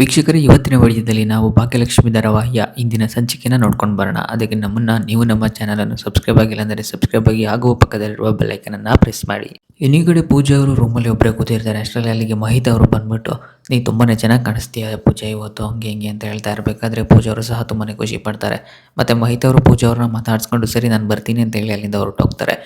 ವೀಕ್ಷಕರೇ, ಇವತ್ತಿನ ವಿಡಿಯೋದಲ್ಲಿ ನಾವು ಭಾಗ್ಯಲಕ್ಷ್ಮಿ ಧಾರಾವಾಹಿಯ ಇಂದಿನ ಸಂಚಿಕೆಯನ್ನು ನೋಡ್ಕೊಂಡು ಬರೋಣ. ಅದಕ್ಕೆ ನಮ್ಮನ್ನ ನೀವು ನಮ್ಮ ಚಾನಲನ್ನು ಸಬ್ಸ್ಕ್ರೈಬ್ ಆಗಿಲ್ಲ ಅಂದರೆ ಸಬ್ಸ್ಕ್ರೈಬ್ ಆಗಿ ಆಗುವ ಪಕ್ಕದಲ್ಲಿರುವ ಬೆಲ್ಲೈಕನನ್ನು ಪ್ರೆಸ್ ಮಾಡಿ. ಇನ್ನಿಗಡೆ ಪೂಜಾ ಅವರು ರೂಮಲ್ಲಿ ಒಬ್ಬರೇ ಕೂತಿರ್ತಾರೆ. ಅಷ್ಟರಲ್ಲಿ ಅಲ್ಲಿಗೆ ಮಹಿತ ಅವರು ಬಂದ್ಬಿಟ್ಟು, ನೀ ತುಂಬಾ ಚೆನ್ನಾಗಿ ಕಾಣಿಸ್ತೀಯ ಪೂಜಾ ಇವತ್ತು? ಹಂಗೆ ಹಿಂಗೆ ಅಂತ ಹೇಳ್ತಾ ಇರಬೇಕಾದ್ರೆ ಪೂಜಾ ಅವರು ಸಹ ತುಂಬಾ ಖುಷಿ ಪಡ್ತಾರೆ. ಮತ್ತು ಮಹಿತ ಅವರು ಪೂಜಾ ಅವ್ರನ್ನ ಮಾತಾಡ್ಸ್ಕೊಂಡು, ಸರಿ, ನಾನು ಬರ್ತೀನಿ ಅಂತ ಹೇಳಿ ಅಲ್ಲಿಂದ ಹೊರಟೋಗ್ತಾರೆ.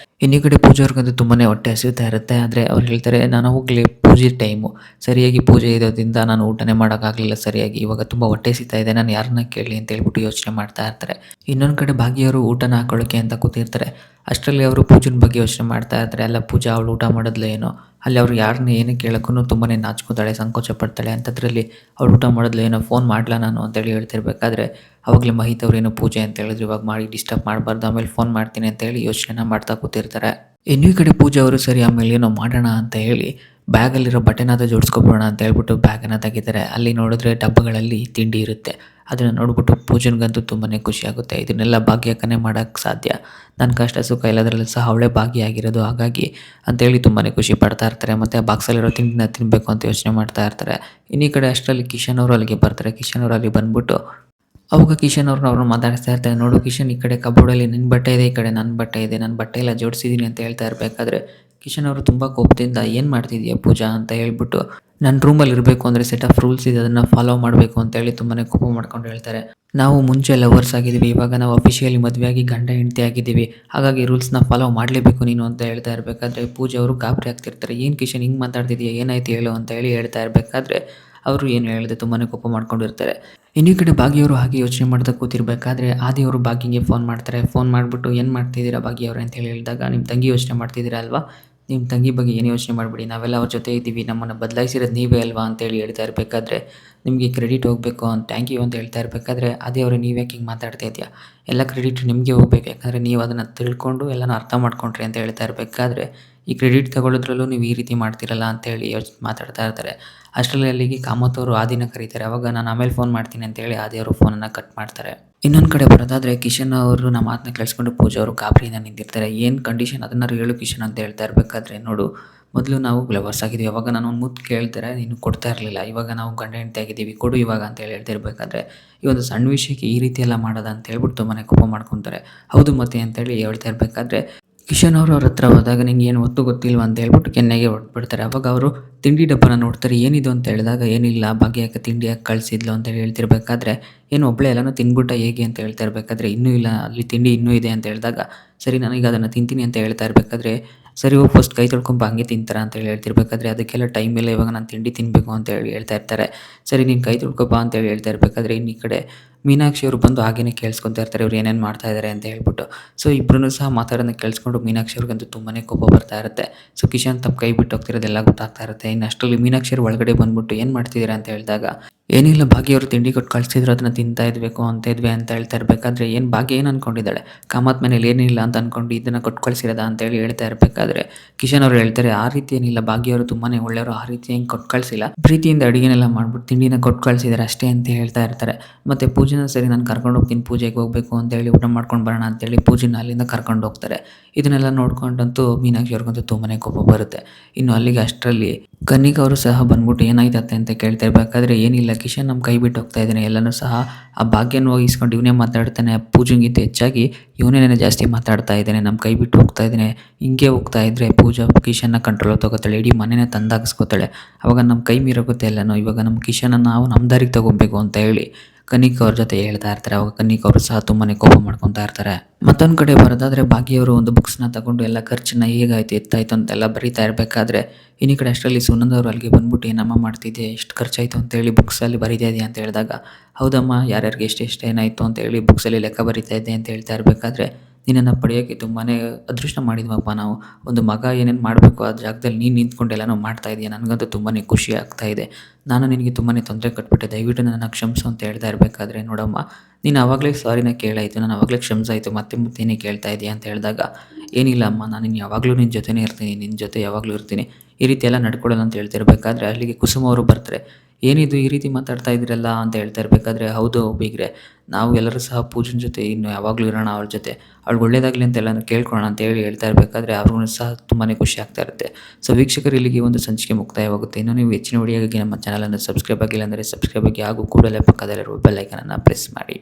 ಕಡೆ ಪೂಜಾ ಅವ್ರಿಗಂತೂ ತುಂಬಾ ಹೊಟ್ಟೆ ಹಸಿತಾ ಇರುತ್ತೆ. ಆದರೆ ಅವ್ರು ಹೇಳ್ತಾರೆ, ನಾನು ಹೋಗಲಿ ಪೂಜೆ ಟೈಮು. ಸರಿಯಾಗಿ ಪೂಜೆ ಇರೋದ್ರಿಂದ ನಾನು ಊಟನೇ ಮಾಡೋಕ್ಕಾಗಲಿಲ್ಲ ಸರಿಯಾಗಿ. ಇವಾಗ ತುಂಬ ಹೊಟ್ಟೆ ಸಿಗ್ತಾ ಇದೆ. ನಾನು ಯಾರನ್ನ ಕೇಳಿ ಅಂತ ಹೇಳ್ಬಿಟ್ಟು ಯೋಚನೆ ಮಾಡ್ತಾ ಇರ್ತಾರೆ. ಇನ್ನೊಂದು ಕಡೆ ಭಾಗ್ಯವರು ಊಟನ ಹಾಕೊಳ್ಳೋಕೆ ಅಂತ ಕೂತಿರ್ತಾರೆ. ಅಷ್ಟರಲ್ಲಿ ಅವರು ಪೂಜನ ಬಗ್ಗೆ ಯೋಚನೆ ಮಾಡ್ತಾ ಇರ್ತಾರೆ. ಅಲ್ಲ, ಪೂಜಾ, ಅವಳು ಊಟ ಮಾಡೋದ್ಲ ಏನೋ? ಅಲ್ಲಿ ಅವರು ಯಾರನ್ನ ಏನು ಕೇಳೋಕ್ಕೂ ತುಂಬಾ ನಾಚ್ಕೋತಾಳೆ ಸಂಕೋಚ ಪಡ್ತಾಳೆ ಅಂಥದ್ರಲ್ಲಿ ಅವ್ಳು ಊಟ ಮಾಡೋದ್ಲ ಏನೋ? ಫೋನ್ ಮಾಡಲ ನಾನು ಅಂತೇಳಿ ಹೇಳ್ತಿರ್ಬೇಕಾದ್ರೆ, ಅವಾಗಲೇ ಮಹಿತವ್ರು ಏನೋ ಪೂಜೆ ಅಂತ ಹೇಳಿದ್ರು. ಇವಾಗ ಮಾಡಿ ಡಿಸ್ಟರ್ಬ್ ಮಾಡಬಾರ್ದು. ಆಮೇಲೆ ಫೋನ್ ಮಾಡ್ತೀನಿ ಅಂತ ಹೇಳಿ ಯೋಚನೆನ ಮಾಡ್ತಾ ಕೂತಿರ್ತಾರೆ. ಇನ್ನೂ ಕಡೆ ಪೂಜೆ ಅವರು ಸರಿ, ಆಮೇಲೆ ಏನೋ ಮಾಡೋಣ ಅಂತ ಹೇಳಿ ಬ್ಯಾಗಲ್ಲಿರೋ ಬಟನಾದ ಜೋಡಿಸ್ಕೊಬಿಡೋಣ ಅಂತ ಹೇಳ್ಬಿಟ್ಟು ಬ್ಯಾಗನ್ನು ತೆಗಿತಾರೆ ಅಲ್ಲಿ ನೋಡಿದ್ರೆ ಡಬ್ಬಗಳಲ್ಲಿ ತಿಂಡಿ ಇರುತ್ತೆ. ಅದನ್ನು ನೋಡ್ಬಿಟ್ಟು ಪೂಜನ್ಗಂತೂ ತುಂಬಾ ಖುಷಿ ಆಗುತ್ತೆ ಇದನ್ನೆಲ್ಲ ಭಾಗ್ಯಕ್ಕನೇ ಮಾಡೋಕ್ಕೆ ಸಾಧ್ಯ. ನನ್ನ ಕಷ್ಟ ಸುಖ ಎಲ್ಲದರಲ್ಲೂ ಸಹ ಅವಳೇ ಭಾಗಿಯಾಗಿರೋದು. ಹಾಗಾಗಿ ಅಂತೇಳಿ ತುಂಬಾ ಖುಷಿ ಪಡ್ತಾ ಇರ್ತಾರೆ. ಮತ್ತು ಬಾಕ್ಸಲ್ಲಿರೋ ತಿಂಡಿನ ತಿನ್ನಬೇಕು ಅಂತ ಯೋಚನೆ ಮಾಡ್ತಾ ಇರ್ತಾರೆ. ಇನ್ನೀ ಕಡೆ ಅಷ್ಟರಲ್ಲಿ ಕಿಶನ್ ಅವರು ಅಲ್ಲಿಗೆ ಬರ್ತಾರೆ. ಕಿಶನ್ ಅವರು ಅಲ್ಲಿ ಬಂದ್ಬಿಟ್ಟು ಅವಾಗ ಕಿಶನ್ ಅವ್ರನ್ನ ಅವ್ರನ್ನ ಮಾತಾಡಿಸ್ತಾ ಇರ್ತಾರೆ. ನೋಡು ಕಿಶನ್, ಈ ಕಡೆ ಕಬೋರ್ಡಲ್ಲಿ ನಿನ್ನ ಬಟ್ಟೆ ಇದೆ, ಈ ಕಡೆ ನನ್ನ ಬಟ್ಟೆ ಇದೆ. ನನ್ನ ಬಟ್ಟೆ ಎಲ್ಲ ಜೋಡಿಸಿದ್ದೀನಿ ಅಂತ ಹೇಳ್ತಾ ಇರಬೇಕಾದ್ರೆ ಕಿಶನ್ ಅವರು ತುಂಬ ಕೋಪದಿಂದ ಏನು ಮಾಡ್ತಿದ್ಯಾ ಪೂಜಾ ಅಂತ ಹೇಳ್ಬಿಟ್ಟು ನನ್ನ ರೂಮಲ್ಲಿ ಇರಬೇಕು ಅಂದರೆ ಸೆಟ್ ಆಫ್ ರೂಲ್ಸ್ ಇದೆ, ಅದನ್ನು ಫಾಲೋ ಮಾಡಬೇಕು ಅಂತ ಹೇಳಿ ತುಂಬಾ ಕೋಪ ಮಾಡ್ಕೊಂಡು ಹೇಳ್ತಾರೆ. ನಾವು ಮುಂಚೆ ಲವರ್ಸ್ ಆಗಿದ್ದೀವಿ, ಇವಾಗ ನಾವು ಅಫಿಷಿಯಲಿ ಮದುವೆಯಾಗಿ ಗಂಡ ಹೆಂಡತಿ ಆಗಿದ್ದೀವಿ, ಹಾಗಾಗಿ ರೂಲ್ಸ್ನ ಫಾಲೋ ಮಾಡಲೇಬೇಕು ನೀನು ಅಂತ ಹೇಳ್ತಾ ಇರಬೇಕಾದ್ರೆ ಪೂಜೆ ಅವರು ಗಾಬರಿ ಆಗ್ತಿರ್ತಾರೆ. ಏನು ಕಿಶನ್, ಹಿಂಗೆ ಮಾತಾಡ್ತಿದೀಯಾ, ಏನಾಯ್ತು ಹೇಳು ಅಂತ ಹೇಳಿ ಹೇಳ್ತಾ ಇರಬೇಕಾದ್ರೆ ಅವರು ಏನು ಹೇಳಿದೆ ತುಂಬಾ ಕೋಪ ಮಾಡ್ಕೊಂಡಿರ್ತಾರೆ ಇನ್ನೂ ಕಡೆ ಭಾಗಿಯವರು ಹಾಗೆ ಯೋಚನೆ ಮಾಡ್ತಾ ಕೂತಿರ್ಬೇಕಾದ್ರೆ ಆದಿಯವರು ಭಾಗ್ಯಂಗೆ ಫೋನ್ ಮಾಡ್ತಾರೆ. ಫೋನ್ ಮಾಡಿಬಿಟ್ಟು, ಏನು ಮಾಡ್ತಿದ್ದೀರಾ ಭಾಗಿಯವರು ಅಂತ ಹೇಳಿ ಹೇಳಿದಾಗ ನಿಮ್ಮ ತಂಗಿ ಯೋಚನೆ ಮಾಡ್ತಿದ್ದೀರಾ ಅಲ್ವಾ? ನಿಮ್ಮ ತಂಗಿ ಬಗ್ಗೆ ಏನು ಯೋಚನೆ ಮಾಡಬೇಡಿ. ನಾವೆಲ್ಲ ಅವ್ರ ಜೊತೆ ಇದ್ದೀವಿ. ನಮ್ಮನ್ನು ಬದಲಾಯಿಸಿರೋದು ನೀವೇ ಅಲ್ವಾ ಅಂತೇಳಿ ಹೇಳ್ತಾ ಇರಬೇಕಾದ್ರೆ ನಿಮಗೆ ಕ್ರೆಡಿಟ್ ಹೋಗಬೇಕು ಅಂತ ಥ್ಯಾಂಕ್ ಯು ಅಂತ ಹೇಳ್ತಾ ಇರಬೇಕಾದ್ರೆ ಅದೇ ಅವರು ನೀವು ಯಾಕೆ ಹಿಂಗೆ ಮಾತಾಡ್ತಾ ಇದೆಯಾ ಎಲ್ಲ ಕ್ರೆಡಿಟ್ ನಿಮಗೆ ಹೋಗ್ಬೇಕು. ಯಾಕಂದರೆ ನೀವು ಅದನ್ನು ತಿಳ್ಕೊಂಡು ಎಲ್ಲನೂ ಅರ್ಥ ಮಾಡ್ಕೊಂಡ್ರಿ ಅಂತ ಹೇಳ್ತಾ ಇರಬೇಕಾದ್ರೆ ಈ ಕ್ರೆಡಿಟ್ ತಗೊಳ್ಳೋದ್ರಲ್ಲೂ ನೀವು ಈ ರೀತಿ ಮಾಡ್ತಿರಲ್ಲ ಅಂತೇಳಿ ಯೋಚ್, ಮಾತಾಡ್ತಾ ಇರ್ತಾರೆ. ಅಷ್ಟರಲ್ಲಿ ಅಲ್ಲಿಗೆ ಕಾಮತ್ ಅವರು ಆದಿನ ಕರೀತಾರೆ. ಅವಾಗ ನಾನು ಆಮೇಲೆ ಫೋನ್ ಮಾಡ್ತೀನಿ ಅಂತೇಳಿ ಆದಿಯವರು ಫೋನನ್ನು ಕಟ್ ಮಾಡ್ತಾರೆ. ಇನ್ನೊಂದು ಕಡೆ ಬರೋದಾದರೆ ಕಿಶನ್ ಅವರು ನಮ್ಮ ಮಾತನ್ನ ಕೇಳಿಸ್ಕೊಂಡು ಪೂಜಾ ಅವರು ಗಾಬರಿಯಿಂದ ನಿಂತಿರ್ತಾರೆ. ಏನು ಕಂಡೀಷನ್ ಅದನ್ನು ಹೇಳು ಕಿಶನ್ ಅಂತ ಹೇಳ್ತಾ ಇರಬೇಕಾದ್ರೆ ನೋಡು, ಮೊದಲು ನಾವು ಗ್ಲವರ್ಸ್ ಆಗಿದ್ದೀವಿ ಅವಾಗ ನಾನು ಒಂದು ಮುತ್ತು ಕೇಳ್ತಾರೆ, ನೀನು ಕೊಡ್ತಾ ಇರಲಿಲ್ಲ. ಇವಾಗ ನಾವು ಗಂಡ ಹೆಂಡತಿ ಆಗಿದ್ದೀವಿ, ಕೊಡು ಇವಾಗ ಅಂತ ಹೇಳಿ ಹೇಳ್ತಿರ್ಬೇಕಾದ್ರೆ ಈ ಒಂದು ಸಣ್ಣ ವಿಷಯಕ್ಕೆ ಈ ರೀತಿ ಎಲ್ಲ ಮಾಡೋದ ಅಂತ ಹೇಳ್ಬಿಟ್ಟು ತುಂಬಾ ಕೋಪ ಮಾಡ್ಕೊತಾರೆ. ಹೌದು ಮತ್ತೆ ಅಂತೇಳಿ ಹೇಳ್ತಾ ಇರಬೇಕಾದ್ರೆ ಕಿಶನ್ ಅವರು ಅವ್ರ ಹತ್ರ ಹೋದಾಗ ನಿಂಗೆ ಏನು ಒತ್ತು ಗೊತ್ತಿಲ್ವ ಅಂತ ಹೇಳ್ಬಿಟ್ಟು ಕೆನ್ನೆಗೆ ಹೊಟ್ಬಿಡ್ತಾರೆ ಅವಾಗ ಅವರು ತಿಂಡಿ ಡಬ್ಬನ ನೋಡ್ತಾರೆ. ಏನಿದು ಅಂತ ಹೇಳಿದಾಗ ಏನಿಲ್ಲ, ಭಾಗ್ಯಕ್ಕೆ ತಿಂಡಿ ಯಾಕೆ ಕಳಿಸಿದ್ಲು ಅಂತ ಹೇಳಿ ಹೇಳ್ತಿರ್ಬೇಕಾದ್ರೆ ಏನು ಒಬ್ಬಳೆ ಎಲ್ಲನೂ ತಿಂದ್ಬಿಟ್ಟ ಹೇಗೆ ಅಂತ ಹೇಳ್ತಾ ಇರಬೇಕಾದ್ರೆ ಇನ್ನೂ ಇಲ್ಲ, ಅಲ್ಲಿ ತಿಂಡಿ ಇನ್ನೂ ಇದೆ ಅಂತ ಹೇಳಿದಾಗ ಸರಿ, ನನಗೆ ಅದನ್ನು ತಿಂತೀನಿ ಅಂತ ಹೇಳ್ತಾ ಇರಬೇಕಾದ್ರೆ ಸರಿ, ಹೋಗಿ ಫಸ್ಟ್ ಕೈ ತೊಳ್ಕೊಂಬ ಹಂಗೆ ತಿಂತಾರೆ ಅಂತ ಹೇಳಿ ಹೇಳ್ತಿರ್ಬೇಕಾದ್ರೆ ಅದಕ್ಕೆಲ್ಲ ಟೈಮ್ ಇಲ್ಲ, ಇವಾಗ ನಾನು ತಿಂಡಿ ತಿನ್ನಬೇಕು ಅಂತ ಹೇಳಿ ಹೇಳ್ತಾ ಇರ್ತಾರೆ. ಸರಿ, ನೀನು ಕೈ ತೊಳ್ಕೊಬಾ ಅಂತ ಹೇಳಿ ಹೇಳ್ತಾ ಇರಬೇಕಾದ್ರೆ ಇನ್ನು ಈ ಕಡೆ ಮೀನಾಕ್ಷಿ ಅವರು ಬಂದು ಹಾಗೇನೆ ಕೇಳಿಸ್ಕೊತಾ ಇರ್ತಾರೆ ಇವ್ರು ಏನೇನು ಮಾಡ್ತಾ ಇದ್ದಾರೆ ಅಂತ ಹೇಳ್ಬಿಟ್ಟು. ಸೊ ಇಬ್ಬರೂ ಸಹ ಮಾತಾಡೋದನ್ನ ಕೇಳಿಸ್ಕೊಂಡು ಮೀನಾಕ್ಷಿ ಅವ್ರಿಗಂತೂ ತುಂಬಾ ಕೋಪ ಬರ್ತಾ ಇರುತ್ತೆ. ಸೊ ಕಿಶನ್ ತಮ್ಮ ಕೈ ಬಿಟ್ಟು ಹೋಗ್ತಿರೋದೆಲ್ಲ ಗೊತ್ತಾಗ್ತಾ ಇರುತ್ತೆ. ಇನ್ನು ಅಷ್ಟರಲ್ಲಿ ಮೀನಾಕ್ಷಿ ಅವ್ರು ಒಳಗಡೆ ಬಂದ್ಬಿಟ್ಟು ಏನು ಮಾಡ್ತಿದ್ದೀರಾ ಅಂತ ಹೇಳಿದಾಗ ಏನಿಲ್ಲ, ಭಾಗ್ಯ ತಿಂಡಿ ಕೊಟ್ಟು ಕಳಿಸಿದ್ರು, ಅದನ್ನ ತಿಂತಾ ಇದ್ಬೇಕು, ಅಂತ ಇದ್ವಿ ಅಂತ ಹೇಳ್ತಾ ಇರಬೇಕಾದ್ರೆ ಏನು ಭಾಗ್ಯ ಏನು ಅಂದ್ಕೊಂಡಿದ್ದಾಳೆ ಕಾಮತ್ ಮನೇಲಿ ಏನಿಲ್ಲ ಅಂತ ಅನ್ಕೊಂಡು ಇದನ್ನು ಕೊಟ್ಟು ಕಳಿಸಿರೋದ ಅಂತ ಹೇಳಿ ಹೇಳ್ತಾ ಇರಬೇಕಾದ್ರೆ ಕಿಶನ್ ಅವರು ಹೇಳ್ತಾರೆ, ಆ ರೀತಿ ಏನಿಲ್ಲ, ಭಾಗ್ಯ ಅವರು ತುಂಬಾ ಒಳ್ಳೆಯವರು, ಆ ರೀತಿ ಹೆಂಗೆ ಕೊಟ್ಟು ಕಳಿಸಿಲ್ಲ. ಪ್ರೀತಿಯಿಂದ ಅಡುಗೆನೆಲ್ಲ ಮಾಡ್ಬಿಟ್ಟು ತಿಂಡಿನ ಕೊಟ್ಟು ಕಳಿಸಿದ್ದಾರೆ ಅಷ್ಟೇ ಅಂತ ಹೇಳ್ತಾ ಇರ್ತಾರೆ. ಮತ್ತು ಪೂಜೆನ ಸರಿ ನಾನು ಕರ್ಕೊಂಡು ಹೋಗ್ತೀನಿ, ಪೂಜೆಗೆ ಹೋಗಬೇಕು ಅಂತೇಳಿ ಊಟ ಮಾಡ್ಕೊಂಡು ಬರೋಣ ಅಂತೇಳಿ ಪೂಜೆನ ಅಲ್ಲಿಂದ ಕರ್ಕೊಂಡು ಹೋಗ್ತಾರೆ. ಇದನ್ನೆಲ್ಲ ನೋಡ್ಕೊಂಡಂತೂ ಮೀನಾಕ್ಷಿ ಅವ್ರಿಗಂತೂ ತುಂಬಾ ಕೋಪ ಬರುತ್ತೆ. ಇನ್ನು ಅಲ್ಲಿಗೆ ಅಷ್ಟರಲ್ಲಿ ಅವರು ಸಹ ಬಂದ್ಬಿಟ್ಟು ಏನಾಯ್ತತ್ತೆ ಅಂತ ಕೇಳ್ತಾ ಇರಬೇಕಾದ್ರೆ ಏನಿಲ್ಲ ಕಿಶನ್ ನಮ್ಮ ಕೈ ಬಿಟ್ಟು ಹೋಗ್ತಾ ಇದ್ದಾನೆ. ಎಲ್ಲನೂ ಸಹ ಆ ಭಾಗ್ಯನ ವಹಿಸ್ಕೊಂಡು ಇವನೇ ಮಾತಾಡ್ತಾನೆ. ಪೂಜೆಗಿಂತ ಹೆಚ್ಚಾಗಿ ಇವನೇನೇ ಜಾಸ್ತಿ ಮಾತಾಡ್ತಾ ಇದ್ದಾನೆ. ನಮ್ಮ ಕೈ ಬಿಟ್ಟು ಹೋಗ್ತಾ ಇದ್ದಾನೆ. ಹಿಂಗೆ ಹೋಗ್ತಾ ಇದ್ದರೆ ಪೂಜಾ ಕಿಶನ್ನ ಕಂಟ್ರೋಲ್ ತಗೋತಾಳೆ. ಇಡೀ ಮನೆನೇ ತಂದಾಗಿಸ್ಕೋತಾಳೆ. ಅವಾಗ ನಮ್ಮ ಕೈ ಮೀರೋಗುತ್ತೆ ಎಲ್ಲನೂ. ಇವಾಗ ನಮ್ಮ ಕಿಶನನ್ನು ನಾವು ನಮ್ಮ ದಾರಿಗೆ ತಗೊಬೇಕು ಅಂತ ಹೇಳಿ. ಕನಿಕ್ ಅವ್ರ ಜೊತೆ ಹೇಳ್ತಾ ಇರ್ತಾರೆ. ಅವಾಗ ಕನಿಕ್ ಅವರು ಸಹ ತುಂಬಾ ಕೋಪ ಮಾಡ್ಕೊತಾ ಇರ್ತಾರೆ. ಮತ್ತೊಂದು ಕಡೆ ಬರೋದಾದ್ರೆ ಭಾಗ್ಯವರು ಒಂದು ಬುಕ್ಸ್ನ ತಗೊಂಡು ಎಲ್ಲ ಖರ್ಚನ್ನ ಹೇಗಾಯ್ತು, ಎತ್ತಾಯ್ತು ಅಂತೆಲ್ಲ ಬರೀತಾ ಇರಬೇಕಾದ್ರೆ ಇನ್ನಿ ಕಡೆ ಅಷ್ಟರಲ್ಲಿ ಸುನಂದ್ ಅವರು ಅಲ್ಲಿಗೆ ಬಂದ್ಬಿಟ್ಟು ಏನಮ್ಮ ಮಾಡ್ತಿದ್ದೆ ಎಷ್ಟು ಖರ್ಚಾಯಿತು ಅಂತೇಳಿ ಬುಕ್ಸಲ್ಲಿ ಬರೀತಾ ಇದೆಯಾ ಅಂತ ಹೇಳಿದಾಗ, ಹೌದಮ್ಮ, ಯಾರ್ಯಾರಿಗೆ ಎಷ್ಟೆಷ್ಟು ಏನಾಯಿತು ಅಂತೇಳಿ ಬುಕ್ಸಲ್ಲಿ ಲೆಕ್ಕ ಬರೀತಾ ಇದ್ದೆ ಅಂತ ಹೇಳ್ತಾ ಇರಬೇಕಾದ್ರೆ ನಿನ್ನನ್ನು ಪಡೆಯೋಕ್ಕೆ ತುಂಬಾ ಅದೃಷ್ಟ ಮಾಡಿದ್ವಪ್ಪ ನಾವು. ಒಂದು ಮಗ ಏನೇನು ಮಾಡಬೇಕು ಆ ಜಾಗದಲ್ಲಿ ನೀನು ನಿಂತ್ಕೊಂಡು ಎಲ್ಲನೂ ಮಾಡ್ತಾ ಇದೆಯಾ. ನನಗಂತೂ ತುಂಬಾ ಖುಷಿ ಆಗ್ತಾ ಇದೆ. ನಾನು ನಿನಗೆ ತುಂಬಾ ತೊಂದರೆ ಕೊಟ್ಬಿಟ್ಟೆ. ದಯವಿಟ್ಟು ನನ್ನ ಕ್ಷಮಿಸು ಅಂತ ಹೇಳ್ತಾ ಇರಬೇಕಾದ್ರೆ ನೋಡಮ್ಮ. ನೀನು ಆವಾಗಲೇ ಸಾರಿನ ಕೇಳಾಯಿತು ನಾನು ಆವಾಗಲೇ ಕ್ಷಮಿಸಾಯಿತು. ಮತ್ತೆ ಮತ್ತೇನೇ ಕೇಳ್ತಾ ಇದೆಯಾ ಅಂತ ಹೇಳಿದಾಗ, ಏನಿಲ್ಲ ಅಮ್ಮ. ನಾನು ಯಾವಾಗಲೂ ನಿನ್ನ ಜೊತೆನೇ ಇರ್ತೀನಿ. ನಿನ್ನ ಜೊತೆ ಯಾವಾಗಲೂ ಇರ್ತೀನಿ. ಈ ರೀತಿ ಎಲ್ಲ ನಡ್ಕೊಳ್ಳೋಣ ಅಂತ ಹೇಳ್ತಿರ್ಬೇಕಾದ್ರೆ ಅಲ್ಲಿಗೆ ಕುಸುಮ ಅವರು ಬರ್ತಾರೆ. ಏನಿದು ಈ ರೀತಿ ಮಾತಾಡ್ತಾ ಇದ್ರಲ್ಲ ಅಂತ ಹೇಳ್ತಾ ಇರಬೇಕಾದ್ರೆ, ಹೌದು ಬೀಗ್ರೆ, ನಾವು ಎಲ್ಲರೂ ಸಹ ಪೂಜನ್ ಜೊತೆ, ಇನ್ನು ಯಾವಾಗಲೂ ಇರೋಣ ಅವ್ರ ಜೊತೆ. ಅವ್ಳಿಗೆ ಒಳ್ಳೇದಾಗಲಿ ಅಂತ ಎಲ್ಲನೂ ಕೇಳ್ಕೊಳ್ಳೋಣ ಅಂತ ಹೇಳಿ ಹೇಳ್ತಾ ಇರಬೇಕಾದ್ರೆ ಅವ್ರಿಗೂ ಸಹ ತುಂಬಾ ಖುಷಿ ಆಗ್ತಾ ಇರುತ್ತೆ. ಸೊ ವೀಕ್ಷಕರು ಇಲ್ಲಿಗೆ ಒಂದು ಸಂಚಿಕೆ ಮುಕ್ತಾಯವಾಗುತ್ತೆ. ಇನ್ನು ನೀವು ಹೆಚ್ಚಿನ ವಿಡಿಯೋಗಾಗಿ ನಮ್ಮ ಚಾನಲನ್ನು ಸಬ್ಸ್ಕ್ರೈಬ್ ಆಗಿಲ್ಲ ಅಂದರೆ ಸಬ್ಸ್ಕ್ರೈಬ್ ಆಗಿ ಹಾಗೂ ಕೂಡಲೇ ಪಕ್ಕದಲ್ಲಿರುವ ಬೆಲ್ ಐಕನನ್ನು ಪ್ರೆಸ್ ಮಾಡಿ.